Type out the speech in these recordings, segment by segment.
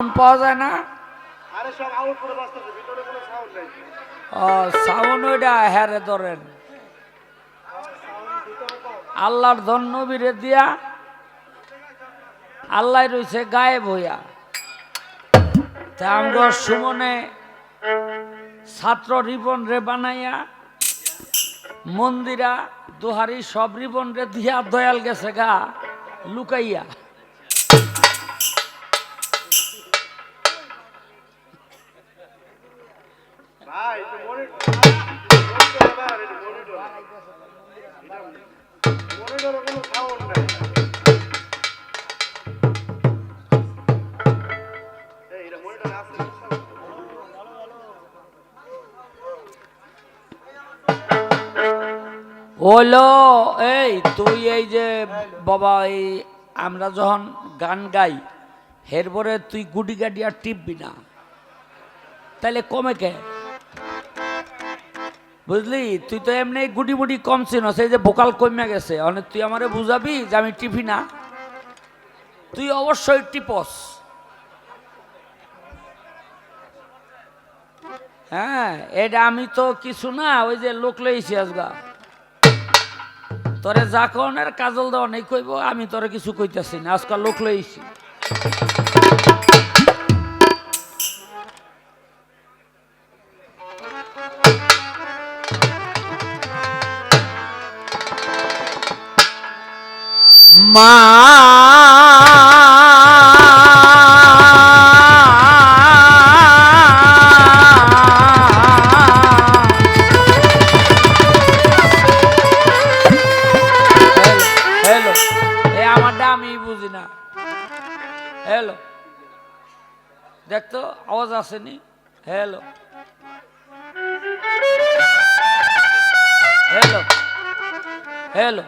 পাওয়া যায় না। সাউন্ড ওইটা হ্যারে ধরেন। আল্লাহর ধন্য বীরে দিয়া আল্লাহ রয়েছে গায়েব হইয়া। তা আমরা সুমনে ছাত্র রিবন রে বানাইয়া মন্দিরা দুহারি সব রিবন রে দিয়া দয়াল গেছে গা লুকাইয়া। হলো এই তুই এই যে বাবা, এই আমরা যখন গান গাই, এরপরে তুই গুডি গাডি আর টিপবি না। তাহলে কমে কে? বুঝলি? তুই তো এমনি গুডি মুডি কম চিনস এই যে ভোকাল কমে গেছে। অনেক তুই আমারে বুঝাবি যে আমি টিপি না? তুই অবশ্যই টিপস। হ্যাঁ এটা আমি তো কিছু না, ওই যে লোক লইছি আজগা। তোরে যা কাজল দেওয়া নেই কইব, আমি তোরে কিছু কইতাছি না আজকাল লোক লইছি। বুঝি না হ্যালো দেখতো আওয়াজ আসেনি। হ্যালো হ্যালো হ্যালো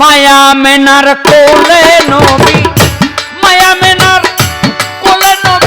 মায়া মেনার কোলে নবী মায়া মেনার কোলে নবী।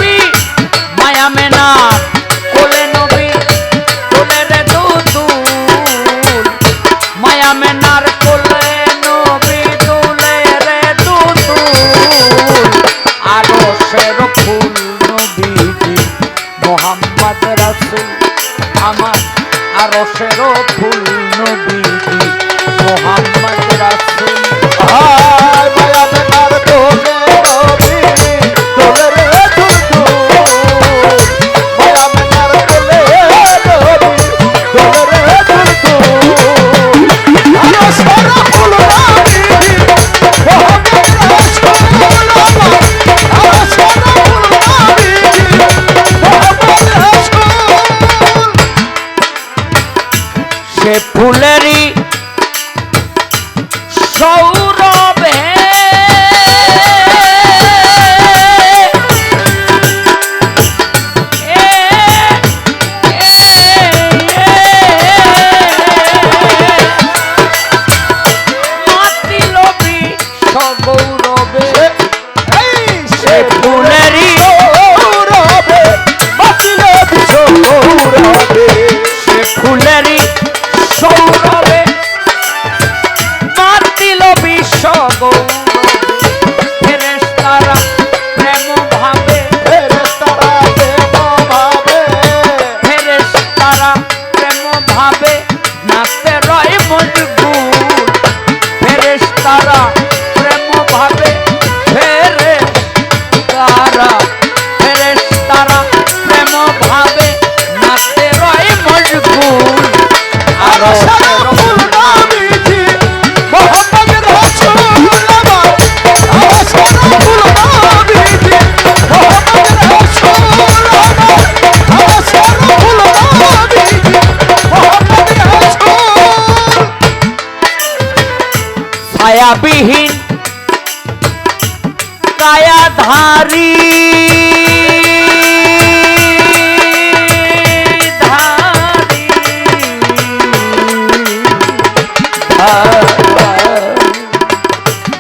এই कायाविहीन कायाधारी। धारी।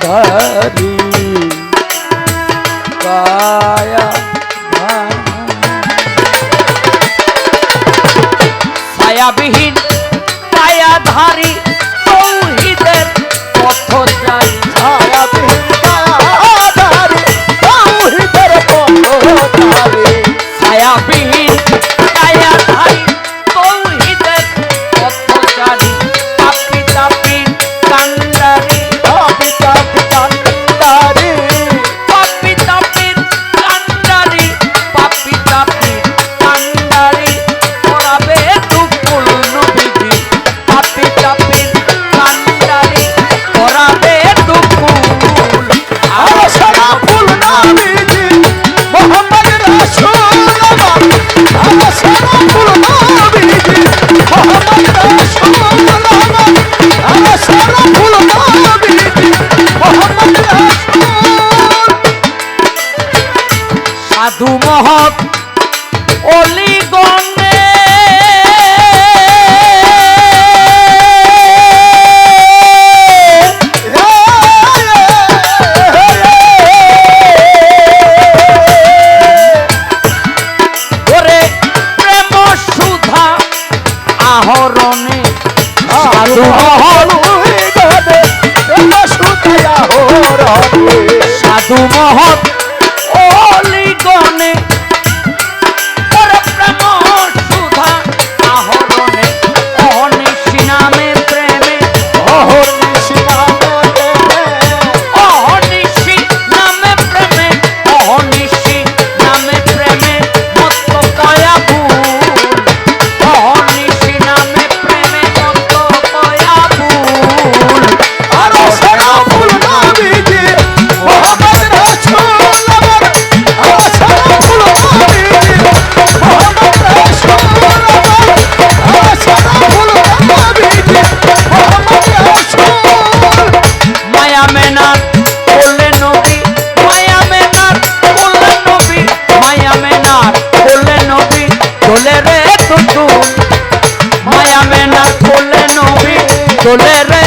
धारी। काया सायाविहीन Olê! solera